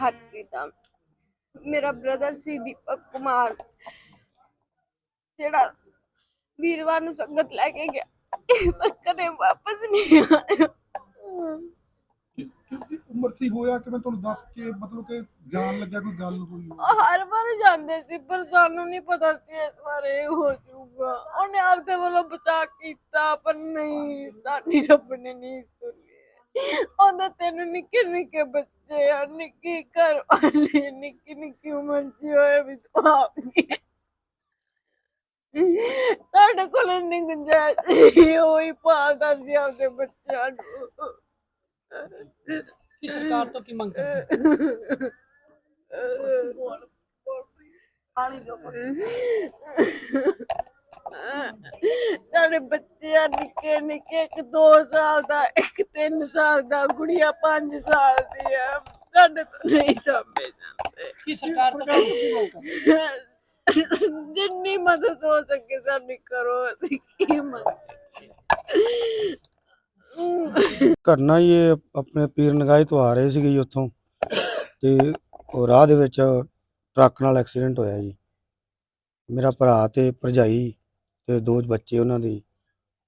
ਮਨਪ੍ਰੀਤ ਆ। ਮੇਰਾ ਬ੍ਰਦਰ ਸੀ ਦੀਪਕ ਕੁਮਾਰ। ਜਿਹੜਾ ਵੀਰਵਾਰ ਨੂੰ ਸੰਗਤ ਲੈ ਕੇ ਗਿਆ ਪਰ ਕਦੇ ਵਾਪਸ ਨਹੀਂ ਆਇਆ। ਕਿਸ ਕਿਸ ਦੀ ਉਮਰ ਸੀ ਹੋਇਆ ਕਿ ਮੈਂ ਤੁਹਾਨੂੰ ਦੱਸ ਕੇ ਮਤਲਬ ਕਿ ਜਾਣ ਲੱਗਿਆ ਕੋਈ ਗੱਲ ਹੋਈ ਉਹ ਹਰ ਵਾਰ ਜਾਂਦੇ ਸੀ ਪਰ ਸਾਨੂੰ ਨਹੀਂ ਪਤਾ ਸੀ ਇਸ ਵਾਰ ਇਹ ਹੋ ਜਾਊਗਾ। ਉਹਨੇ ਆਪਦੇ ਵੱਲੋਂ ਬਚਾ ਕੀਤਾ ਪਰ ਨਹੀਂ ਸਾਡੀ ਰੱਬ ਨੇ ਨਹੀਂ ਸੁਣੀ। ਉਹਦੇ ਤਿੰਨ ਨਿੱਕੇ ਨਿੱਕੇ ਬੱਚੇ ਆ ਨਿੱਕੀ ਘਰ ਵਾਲੇ ਨਿੱਕੀ ਨਿੱਕੀ ਉਮਰ ਚ ਹੋਏ ਵੀ ਆਪ ਜੀ ਸਾਡੇ ਕੋਲ ਨਹੀਂ ਗੁੰਜਾਇਸ਼ ਸੀ ਉਹ ਹੀ ਪਾਲਦਾ ਸੀ ਆਪਦੇ ਬੱਚਿਆਂ ਨੂੰ। ਕੀ ਸਰਕਾਰ ਤੋਂ ਕੀ ਮੰਗ ਕਰਦੇ ਸਾਡੇ ਬੱਚੇ ਆ ਨਿੱਕੇ ਨਿੱਕੇ ਇੱਕ 2 ਸਾਲ ਦਾ ਇੱਕ 3 ਸਾਲ ਦਾ ਗੁੜੀਆ 5 ਸਾਲ ਦੀ ਆ ਸਾਡੇ ਤੋਂ ਨਹੀਂ ਸਮਝ ਜਾਂਦੇ। ਕੀ ਸਰਕਾਰ ਤੋਂ ਕੀ ਮੰਗ ਕਰਦੇ? ਜਿੰਨੀ ਮਦਦ ਹੋ ਸਕੇ ਸਾਡੀ ਕਰੋ ਅਸੀਂ ਕੀ ਮੰਗਦੇ ਘਟਨਾ ਇਹ ਆਪਣੇ ਪੀਰ ਨਗਾਈ ਤੋਂ ਆ ਰਹੇ ਸੀਗੇ ਜੀ ਉੱਥੋਂ। ਤੇ ਉਹ ਰਾਹ ਦੇ ਵਿੱਚ ਟਰੱਕ ਨਾਲ ਐਕਸੀਡੈਂਟ ਹੋਇਆ ਜੀ। ਮੇਰਾ ਭਰਾ ਤੇ ਭਰਜਾਈ ਤੇ ਦੋ ਬੱਚੇ ਉਹਨਾਂ ਦੇ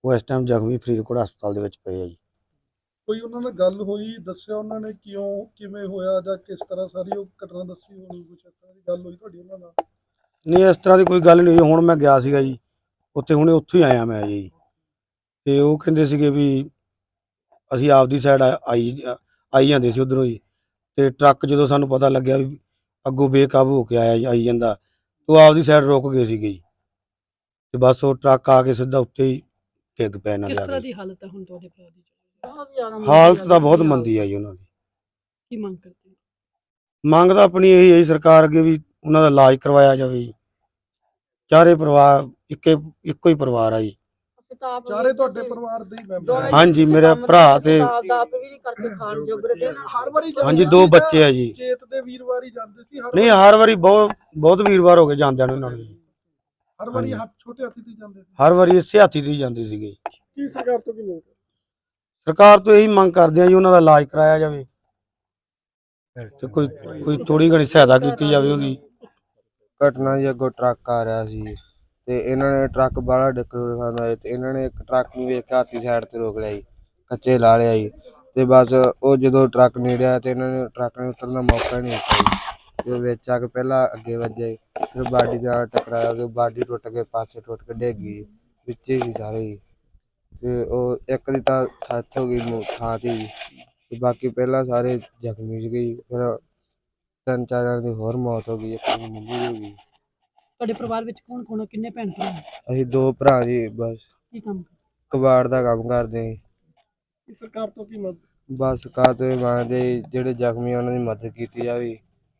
ਉਹ ਇਸ ਟਾਈਮ ਜ਼ਖਮੀ ਫਰੀਦਕੋਟ ਹਸਪਤਾਲ ਦੇ ਵਿੱਚ ਪਏ ਆ ਜੀ। ਕੋਈ ਉਹਨਾਂ ਨਾਲ ਗੱਲ ਹੋਈ ਦੱਸਿਆ ਉਹਨਾਂ ਨੇ ਕਿਉਂ ਕਿਵੇਂ ਹੋਇਆ ਜਾਂ ਕਿਸ ਤਰ੍ਹਾਂ ਸਾਰੀ ਉਹ ਘਟਨਾ ਦੱਸੀ ਹੋਣੀ ਕੁਛ ਇਸ ਤਰ੍ਹਾਂ ਦੀ ਗੱਲ ਹੋਈ ਤੁਹਾਡੀ ਉਹਨਾਂ ਨਾਲ? ਨਹੀਂ ਇਸ ਤਰ੍ਹਾਂ ਦੀ ਕੋਈ ਗੱਲ ਨਹੀਂ ਹੋਈ ਹੁਣ ਮੈਂ ਗਿਆ ਸੀਗਾ ਜੀ ਉੱਥੇ ਹੁਣੇ ਉੱਥੋਂ ਹੀ ਆਇਆ ਮੈਂ ਜੀ। ਤੇ ਉਹ ਕਹਿੰਦੇ ਸੀਗੇ ਵੀ ਅਸੀਂ ਆਪਦੀ ਸਾਈਡ ਆਈ ਆਈ ਜਾਂਦੇ ਸੀ ਉਧਰੋਂ ਹੀ ਤੇ ਟਰੱਕ ਜਦੋਂ ਸਾਨੂੰ ਪਤਾ ਲੱਗਿਆ ਵੀ ਅੱਗੋਂ ਬੇਕਾਬੂ ਹੋ ਕੇ ਆਇਆ ਜੀ- ਆਈ ਜਾਂਦਾ ਉਹ ਆਪਦੀ ਸਾਈਡ ਰੁਕ ਗਏ ਸੀਗੇ ਜੀ। ਤੇ ਬਸ ਉਹ ਟਰੱਕ ਆ ਕੇ ਸਿੱਧਾ ਉੱਤੇ ਹੀ ਡਿੱਗ ਪਿਆ ਇਹਨਾਂ ਕਿਸ ਦੇ ਆ ਤਰ੍ਹਾਂ ਕੇ ਦੀ ਹਾਲਤ ਹੈ ਹੁਣ ਤੁਹਾਡੇ ਭਰਾ ਦੀ? ਬਹੁਤ ਜ਼ਿਆਦਾ ਹਾਲਤ ਤਾਂ ਬਹੁਤ ਮੰਦੀ ਆ ਜੀ ਉਹਨਾਂ ਦੀ। ਕੀ ਮੰਗ ਕਰਦੇ ਮੰਗ ਤਾਂ ਆਪਣੀ ਇਹੀ ਹੈ ਜੀ ਸਰਕਾਰ ਅੱਗੇ ਵੀ ਉਹਨਾਂ ਦਾ ਇਲਾਜ ਕਰਵਾਇਆ ਜਾਵੇ ਜੀ। ਚਾਰੇ ਪਰਿਵਾਰ ਇੱਕੇ ਇੱਕੋ ਹੀ ਪਰਿਵਾਰ ਆ ਜੀ। ਚਾਰੇ ਤੁਹਾਡੇ ਪਰਿਵਾਰ ਦੇ ਹੀ ਮੈਂਬਰ ਹਾਂਜੀ, ਮੇਰਾ ਭਰਾ ਤੇ- ਹਿਸਾਬ ਦਾ ਆਪ ਵੀ ਨਹੀਂ ਕਰਕੇ ਖਾਣ ਜੋਗਰੇ ਤੇ ਨਾ ਹਰ ਵਾਰੀ ਹਾਂਜੀ ਜਾਂਦੇ ਦੋ ਸੀ ਬੱਚੇ ਆ ਜਾਂ। ਚੇਤ ਦੇ ਵੀਰਵਾਰ ਹੀ ਜਾਂਦੇ ਸੀ ਹਰ ਨਹੀਂ ਵਾਰੀ- ਹਰ ਵਾਰੀ ਬਹੁਤ ਬਹੁਤ ਵੀਰਵਾਰ ਹੋ ਗਏ ਜਾਂਦਿਆਂ ਨੂੰ ਇਹਨਾਂ ਨੂੰ ਜੀ। ਹਰ ਵਾਰੀ। ਹੱਥ ਛੋਟੇ ਹਾਥੀ ਤੇ ਜਾਂਦੇ ਸੀ। ਹਰ ਵਾਰੀ ਇਸੇ ਹਾਥੀ ਤੇ ਹੀ ਜਾਂਦੇ ਸੀਗੇ। ਕੀ ਸਰਕਾਰ ਤੋਂ ਕੀ ਮੰਗ ਸਰਕਾਰ ਤੋਂ ਇਹੀ ਮੰਗ ਕਰਦੇ ਆ ਜੀ ਉਹਨਾਂ ਦਾ ਇਲਾਜ ਕਰਾਇਆ ਜਾਵੇ। ਤੇ ਕੋਈ ਕੋਈ ਥੋੜੀ ਘਣੀ ਸਹਾਇਤਾ ਕੀਤੀ ਜਾਵੇ ਉਹਦੀ। ਘਟਨਾ ਜੀ ਅੱਗੋਂ ਟਰੱਕ ਆ ਰਿਹਾ ਸੀ ਤੇ ਇਹਨਾਂ ਨੇ ਟਰੱਕ ਬਾਹਲਾ ਡਿੱਕਰ ਖਾਂਦਾ ਹੈ ਤੇ ਇਹਨਾਂ ਨੇ ਇੱਕ ਟਰੱਕ ਨੂੰ ਵੇਖ ਕੇ ਹਾਥੀ ਸਾਈਡ ਤੇ ਰੋਕ ਲਿਆ ਜੀ ਕੱਚੇ ਲਾ ਲਿਆ ਜੀ। ਤੇ ਬਸ ਉਹ ਜਦੋਂ ਟਰੱਕ ਨੇੜੇ ਆਇਆ ਤੇ ਇਹਨਾਂ ਨੇ ਟਰੱਕ ਨੇ ਉਤਰਨ ਦਾ ਮੌਕਾ ਨਹੀਂ ਦਿੱਤਾ ਜੀ। ਉਹ ਵਿੱਚ ਆ ਕੇ ਪਹਿਲਾਂ ਅੱਗੇ ਵੱਜਿਆ ਜੀ ਫਿਰ ਬਾਡੀ ਦੇ ਨਾਲ ਟਕਰਾਇਆ ਤੇ ਬਾਡੀ ਟੁੱਟ ਕੇ ਪਾਸੇ ਟੁੱਟ ਕੇ ਡਿੱਗ ਗਈ ਵਿੱਚੇ ਹੀ ਸੀ ਸਾਰੇ ਜੀ ਤੇ ਉਹ ਇੱਕ ਦੀ ਤਾਂ ਥੱਥ ਹੋ ਗਈ ਮੂੰਹ ਥਾਂ ਤੇ ਜੀ ਤੇ ਬਾਕੀ ਪਹਿਲਾਂ ਸਾਰੇ ਜ਼ਖਮੀ ਸੀਗੇ ਜੀ ਫਿਰ ਤਿੰਨ ਚਾਰ ਜਣਿਆਂ ਦੀ ਹੋਰ ਮੌਤ ਹੋ ਗਈ ਇੱਕ ਦੀ ਮੰਮੀ ਦੀ ਹੋ ਗਈ ਤੁਹਾਡੇ ਪਰਿਵਾਰ ਵਿੱਚ ਕੌਣ ਕੌਣ ਹੈ? ਕਿੰਨੇ ਭੈਣ ਭਰਾ? ਅਸੀਂ ਦੋ ਭਰਾ ਜੀ ਬਸ। ਕੀ ਕੰਮ? ਕਬਾੜ ਦਾ ਕੰਮ ਕਰਦੇ ਹਾਂ ਜੀ। ਕੀ ਸਰਕਾਰ ਤੋਂ ਕੀ ਮੰਗ ਬਸ ਕਾਰ ਤੇ ਮੰਗਦੇ ਜੀ, ਜਿਹੜੇ ਜ਼ਖਮੀ ਆ ਉਹਨਾਂ ਦੀ ਮਦਦ ਕੀਤੀ ਜਾਵੇ।